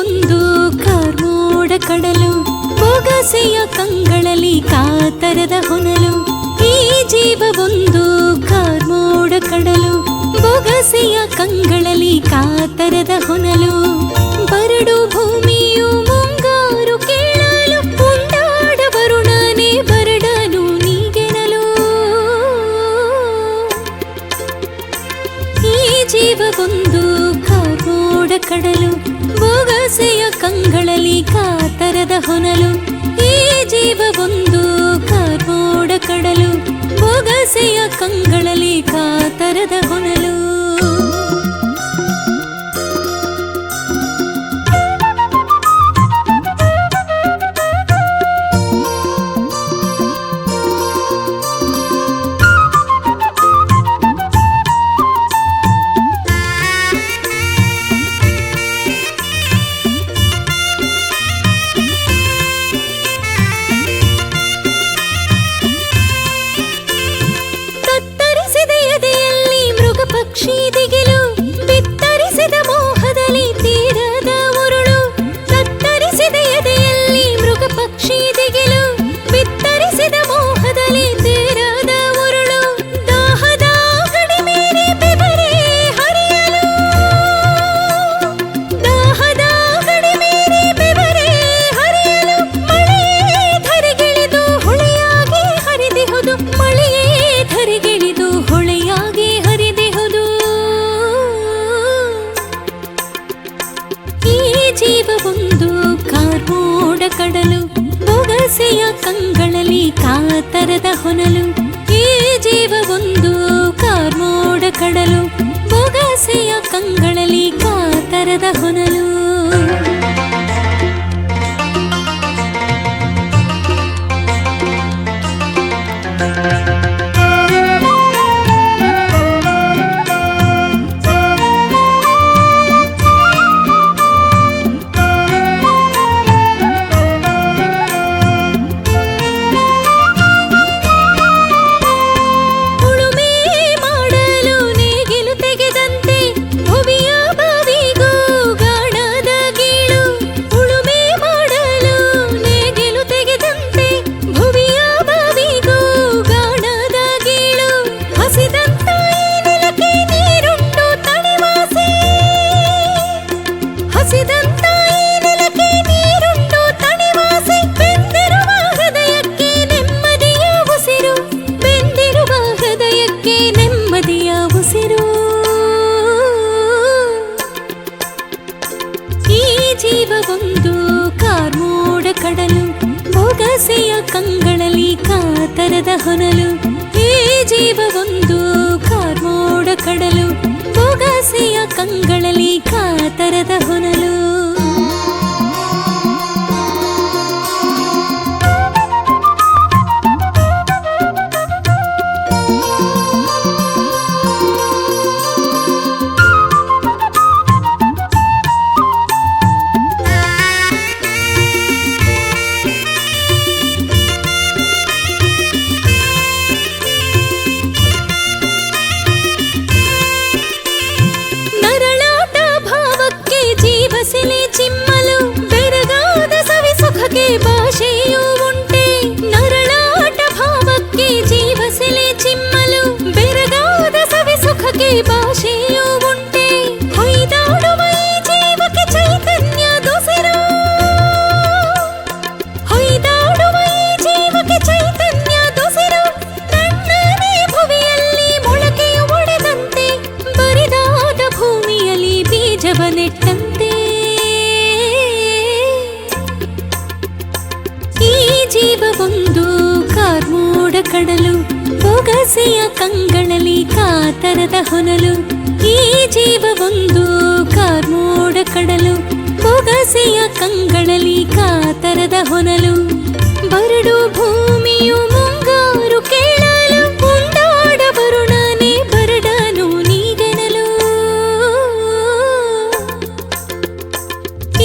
ಒಂದು ಕಾರ್ಮೋಡ ಕಡಲು, ಬೊಗಸೆಯ ಕಂಗಳಲ್ಲಿ ಕಾತರದ ಹೊನಲು, ಈ ಜೀವವೊಂದು ಕಾರ್ಮೋಡ ಕಡಲು, ಬೊಗಸೆಯ ಕಂಗಳಲ್ಲಿ ಕಾತರದ ಹೊನಲು. ಬರಡು ಭೂಮಿಯು ಮುಂಗಾರು ಕೇಳಲು ಪುಂಡಾಡ ಬರುಣನೆ ಬರಡನು ನೀಗೆನಲು. ಈ ಜೀವವೊಂದು ಕಾರ್ಮೋಡ ಕಡಲು ಬೊಗಸೆಯ ಕಂಗಳಲ್ಲಿ ಕಾತರದ ಹೊನಲು ಈ ಜೀವವೊಂದು ಕಾರ್ಮೋಡ ಕಡಲು. ಬೋಗಸೆಯ ಕಂಗಳಲ್ಲಿ ಕಾತರದ ಹೊನಲು ಕಂಗಳಲ್ಲಿ ಕಾತರದ ಹೊನಲು ಈ ಜೀವವೊಂದು ಕಾರ್ಮೋಡ ಕಡಲು ಬೊಗಸೆಯ ಕಂಗಳಲ್ಲಿ ಕಾತರದ ಹೊನಲು. ಜೀವವೊಂದು ಕಾರ್ಮೋಡ ಕಡಲು ಬೊಗಸೆಯ ಕಂಗಳಲ್ಲಿ ಕಾತರದ ಹೊನಲು ಈ ಜೀವವೊಂದು ಕಾರ್ಮೋಡ ಸುಖಕ್ಕೆ ಭಾಷೆಯೂ ಉಂಟೆ ಹೊಯ್ದಾಡುವ ಈ ಜೀವಕ್ಕೆ ಚೈತನ್ಯ ದೊಸೆರು ಹೊಯ್ದಾಡುವ ಈ ಜೀವಕ್ಕೆ ಚೈತನ್ಯ ದೊಸೆರು ತಣ್ಣನೆ ಭುವಿಯಲ್ಲಿ ಮೊಳಕೆಯ ಒಡೆದಂತೆ ಬರಿದಾದ ಭೂಮಿಯಲ್ಲಿ ಬೀಜವ ನೆಟ್ಟಂತೆ ಈ ಜೀವವೊಂದು ಕಾರ್ಮೋಡ ಕಡಲು ಬೊಗಸೆಯ ಕಂಗಳಲ್ಲಿ ಕಾತರದ ಹೊನಲು, ಈ ಜೀವವೊಂದು ಕಾರ್ಮೋಡ ಕಡಲು ಬೊಗಸೆಯ ಕಂಗಳಲ್ಲಿ ಕಾತರದ ಹೊನಲು. ಬರಡು ಭೂಮಿಯು ಮುಂಗಾರು ಕೇಳಲು ಮುಂದಾಡ ಬರುಣನೆ ಬರಡನು ನೀಗನಲು.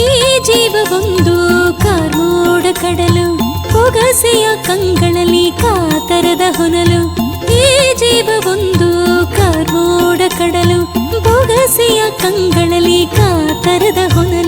ಈ ಜೀವವೊಂದು ಕಾರ್ಮೋಡ ಕಡಲು ಬೊಗಸೆಯ ಕಂಗಳಲ್ಲಿ ಕಾರ್ಮೋಡ